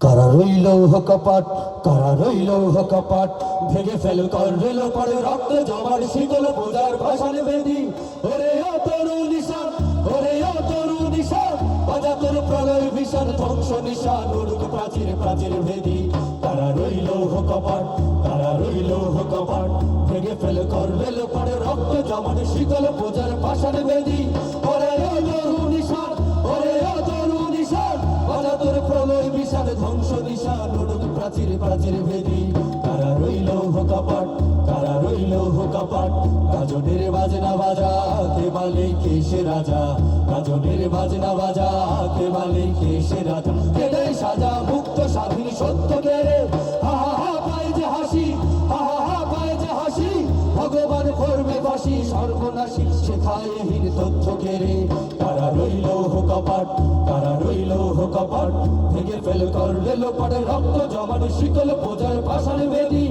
কারা রইল কপাট কারা রইল কপাট ভেঙে ফেল কর রেল পরে রক্ত জমার শীতল বোঝার ভাষণ বেদি। ওরে ও তরু নিশান, ওরে ও তরু নিশান বাজা তোর প্রলয় ভীষণ ধ্বংস নিশান, উড়ুক প্রাচীর প্রাচীর ভেদি কারা রইল কপাট কারা রইল কপাট ভেঙে ফেল কর রেল পরে রক্ত জমার শীতল বোঝার ভাষণ বেদি। বিশাল ধ্বংস নিশান উড়ুক প্রাচীর প্রাচীর ভেদি। কারা রইল কপাট কারা রইল কপাট গাজনের বাজনা বাজা, কে বালে কে সে রাজা? গাজনের বাজনা বাজা, কে বালে কে সে রাজা? কেড়ে সাজা মুক্ত স্বাধীন সত্য কেড়ে হা হা হা যে হাসি, হা হা হা যে হাসি। ভগবান করবে বাসি সর্বনাশী শেখায় হীন তথ্য কেড়ে। কপাট। কারা রইল কপাট ভেঙে ফেল করলে লোপাটে রক্ত জমানো শীতল পূজার পাশার বেদি।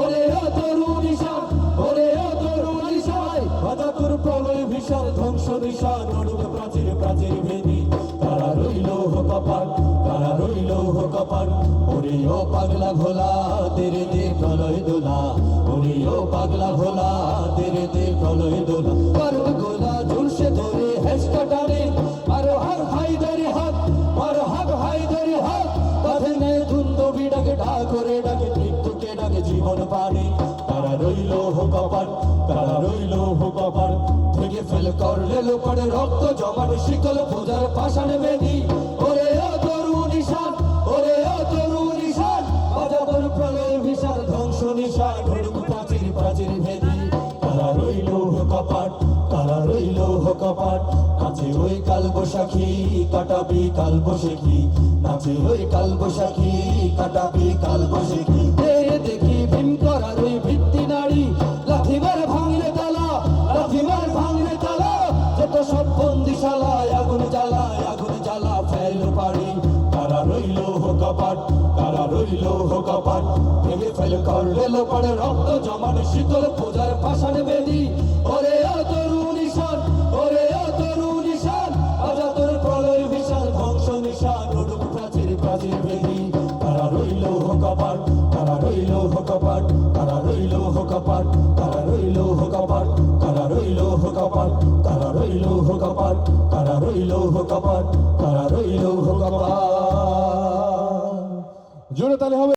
ওরে ও তরু নিশান ওরে তরু নিশান বাজা প্রলয় ভীষণ ধ্বংস নিশান। অরুণ প্রাচীর প্রাচীর ভেদি কারা রইল কপাট কারা রইল কপাট ওরে ও পাগলা ভোলা, তেরে দে প্রলয় দোলা। ওরে ও পাগলা ভোলা, তেরে দে প্রলয় দোলা। হাত কাঁধে নে ধুন্দ বিডাকে ঢা করে ডাকে, মৃত্যুকে ডাকে জীবন পানে। তারা রইল কপাট তারা রইল কপাট ভেঙে ফেল করলে লোপারে রক্ত জমানো শিকল পূজার পাশান বেদি। ওরে ও তরু নিশান, ওরে ও তরু নিশান অজাবর প্রলয় বিশাল, ধ্বংস নিশান, ঘড়ুক প্রাচীর প্রাচীর ভেদি। তারা রইল কপাট তারা রইল কপাট নাচে ওই কাল বৈশাখী কাটাবি কাল বসেখি নাচে ওই কাল বৈশাখী কাটাবি কাল বসেখি এ দেখি ভীম করার ওই ভিত্তি ভাঙলে তালা ভাঙলে তালা। সব আগুন আগুন জ্বালা ফেল পারি তারা রইল কপাট, তারা রইল কপাট। ভেঙে ফেল করলে লোপারে রক্ত জমানো শীতল পূজার পাশান রইল কপাট তারা রইল কপাট তারা রইল কপাট তারা রইল কপাট তারা রইল কপাট তারা রইল কপাট তারা রইল কপাট জোরে তালে হবে।